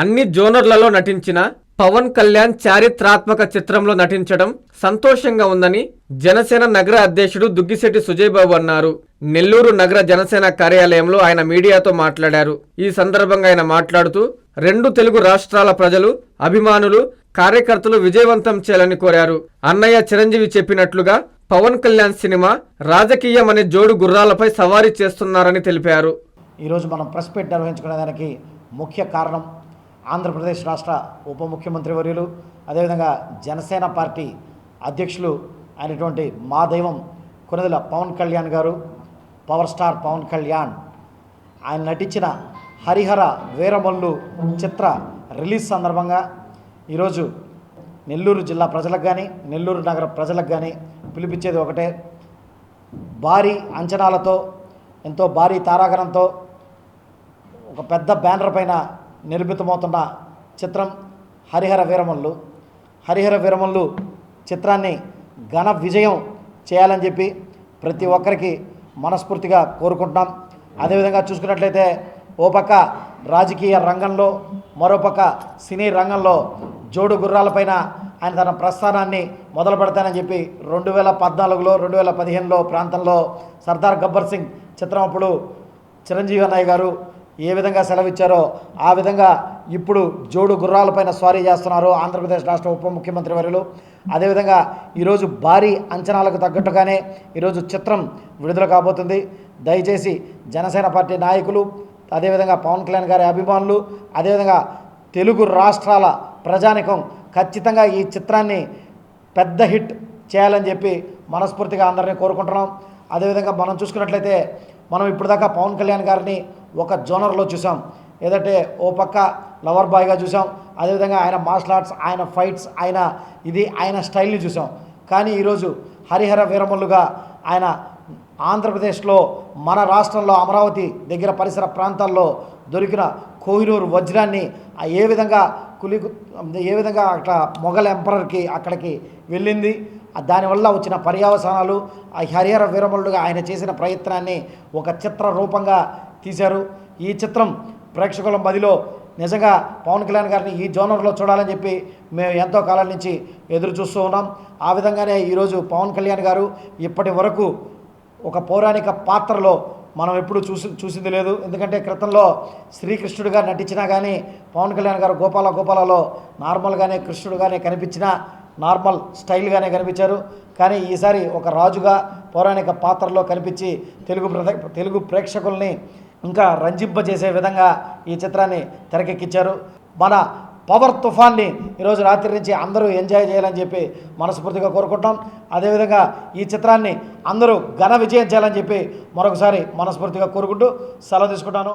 అన్ని జోనర్లలో నటించిన పవన్ కళ్యాణ్ చారిత్రాత్మక చిత్రంలో నటించడం సంతోషంగా ఉందని జనసేన నగర అధ్యక్షుడు దుగ్గిశెట్టి సుజయ్ బాబు అన్నారు. నెల్లూరు నగర జనసేన కార్యాలయంలో ఆయన మీడియాతో మాట్లాడారు. ఈ సందర్భంగా ఆయన మాట్లాడుతూ రెండు తెలుగు రాష్ట్రాల ప్రజలు అభిమానులు కార్యకర్తలు విజయవంతం చేయాలని కోరారు. అన్నయ్య చిరంజీవి చెప్పినట్లుగా పవన్ కళ్యాణ్ సినిమా రాజకీయం అనే జోడు గుర్రాలపై సవారీ చేస్తున్నారని తెలిపారు. ఈరోజు మనం ప్రెస్ మీట్ నిర్వహించుకునే దానికి ముఖ్య కారణం ఆంధ్రప్రదేశ్ రాష్ట్ర ఉప ముఖ్యమంత్రి వర్యులు అదేవిధంగా జనసేన పార్టీ అధ్యక్షులు అయినటువంటి మా దైవం కొనదల పవన్ కళ్యాణ్ గారు పవర్ స్టార్ పవన్ కళ్యాణ్. ఆయన నటించిన హరిహర వీరమల్లు చిత్ర రిలీజ్ సందర్భంగా ఈరోజు నెల్లూరు జిల్లా ప్రజలకు కానీ నెల్లూరు నగర ప్రజలకు కానీ పిలిపించేది ఒకటే. భారీ అంచనాలతో ఎంతో భారీ తారాగణంతో ఒక పెద్ద బ్యానర్ పైన నిర్మితమవుతున్న చిత్రం హరిహర వీరమల్లు. హరిహర వీరమల్లు చిత్రాన్ని ఘన విజయం చేయాలని చెప్పి ప్రతి ఒక్కరికి మనస్ఫూర్తిగా కోరుకుంటున్నాం. అదేవిధంగా చూసుకున్నట్లయితే ఓ పక్క రాజకీయ రంగంలో మరోపక్క సినీ రంగంలో జోడు గుర్రాలపైన ఆయన తన ప్రస్థానాన్ని మొదలు పెడతానని చెప్పి రెండు వేల పద్నాలుగులో రెండు వేల పదిహేనులో ప్రాంతంలో సర్దార్ గబ్బర్ సింగ్ చిత్రం అప్పుడు చిరంజీవి అన్నయ్య గారు ఏ విధంగా సెలవిచ్చారో ఆ విధంగా ఇప్పుడు జోడు గుర్రాలపైన స్వారీ చేస్తున్నారు ఆంధ్రప్రదేశ్ రాష్ట్ర ఉప ముఖ్యమంత్రి వర్యులు. అదేవిధంగా ఈరోజు భారీ అంచనాలకు తగ్గట్టుగానే ఈరోజు చిత్రం విడుదల కాబోతుంది. దయచేసి జనసేన పార్టీ నాయకులు అదేవిధంగా పవన్ కళ్యాణ్ గారి అభిమానులు అదేవిధంగా తెలుగు రాష్ట్రాల ప్రజానికం ఖచ్చితంగా ఈ చిత్రాన్ని పెద్ద హిట్ చేయాలని చెప్పి మనస్ఫూర్తిగా అందరినీ కోరుకుంటున్నాం. అదేవిధంగా మనం చూసుకున్నట్లయితే మనం ఇప్పటిదాకా పవన్ కళ్యాణ్ గారిని ఒక జోనర్లో చూసాం. ఏదంటే ఓ పక్క లవర్ బాయ్గా చూసాం. అదేవిధంగా ఆయన మార్షల్ ఆర్ట్స్ ఆయన ఫైట్స్ ఆయన ఇది ఆయన స్టైల్ని చూసాం. కానీ ఈరోజు హరిహర వీరమల్లుగా ఆయన ఆంధ్రప్రదేశ్లో మన రాష్ట్రంలో అమరావతి దగ్గర పరిసర ప్రాంతాల్లో దొరికిన కోహినూరు వజ్రాన్ని ఏ విధంగా కులి ఏ విధంగా అట్లా మొఘల్ ఎంపరర్కి అక్కడికి వెళ్ళింది. దానివల్ల వచ్చిన పర్యావసానాలు ఆ హరిహర వీరమల్లుగా ఆయన చేసిన ప్రయత్నాన్ని ఒక చిత్ర రూపంగా తీశారు. ఈ చిత్రం ప్రేక్షకుల మదిలో నిజంగా పవన్ కళ్యాణ్ గారిని ఈ జోనర్లో చూడాలని చెప్పి మేము ఎంతో కాలం నుంచి ఎదురు చూస్తూ ఉన్నాం. ఆ విధంగానే ఈరోజు పవన్ కళ్యాణ్ గారు ఇప్పటి వరకు ఒక పౌరాణిక పాత్రలో మనం ఎప్పుడు చూసి చూసింది లేదు. ఎందుకంటే క్రితంలో శ్రీకృష్ణుడిగా నటించినా కానీ పవన్ కళ్యాణ్ గారు గోపాల గోపాలలో నార్మల్గానే కృష్ణుడుగానే కనిపించినా నార్మల్ స్టైల్గానే కనిపించారు. కానీ ఈసారి ఒక రాజుగా పౌరాణిక పాత్రలో కనిపించి తెలుగు ప్రద- తెలుగు ప్రేక్షకుల్ని ఇంకా రంజింపజేసే విధంగా ఈ చిత్రాన్ని తెరకెక్కించారు. మన పవర్ తుఫాన్ని ఈరోజు రాత్రి నుంచి అందరూ ఎంజాయ్ చేయాలని చెప్పి మనస్ఫూర్తిగా కోరుకుంటాం అదేవిధంగా ఈ చిత్రాన్ని అందరూ ఘన విజయం చేయాలని చెప్పి మరొకసారి మనస్ఫూర్తిగా కోరుకుంటూ సెలవు తీసుకుంటాను.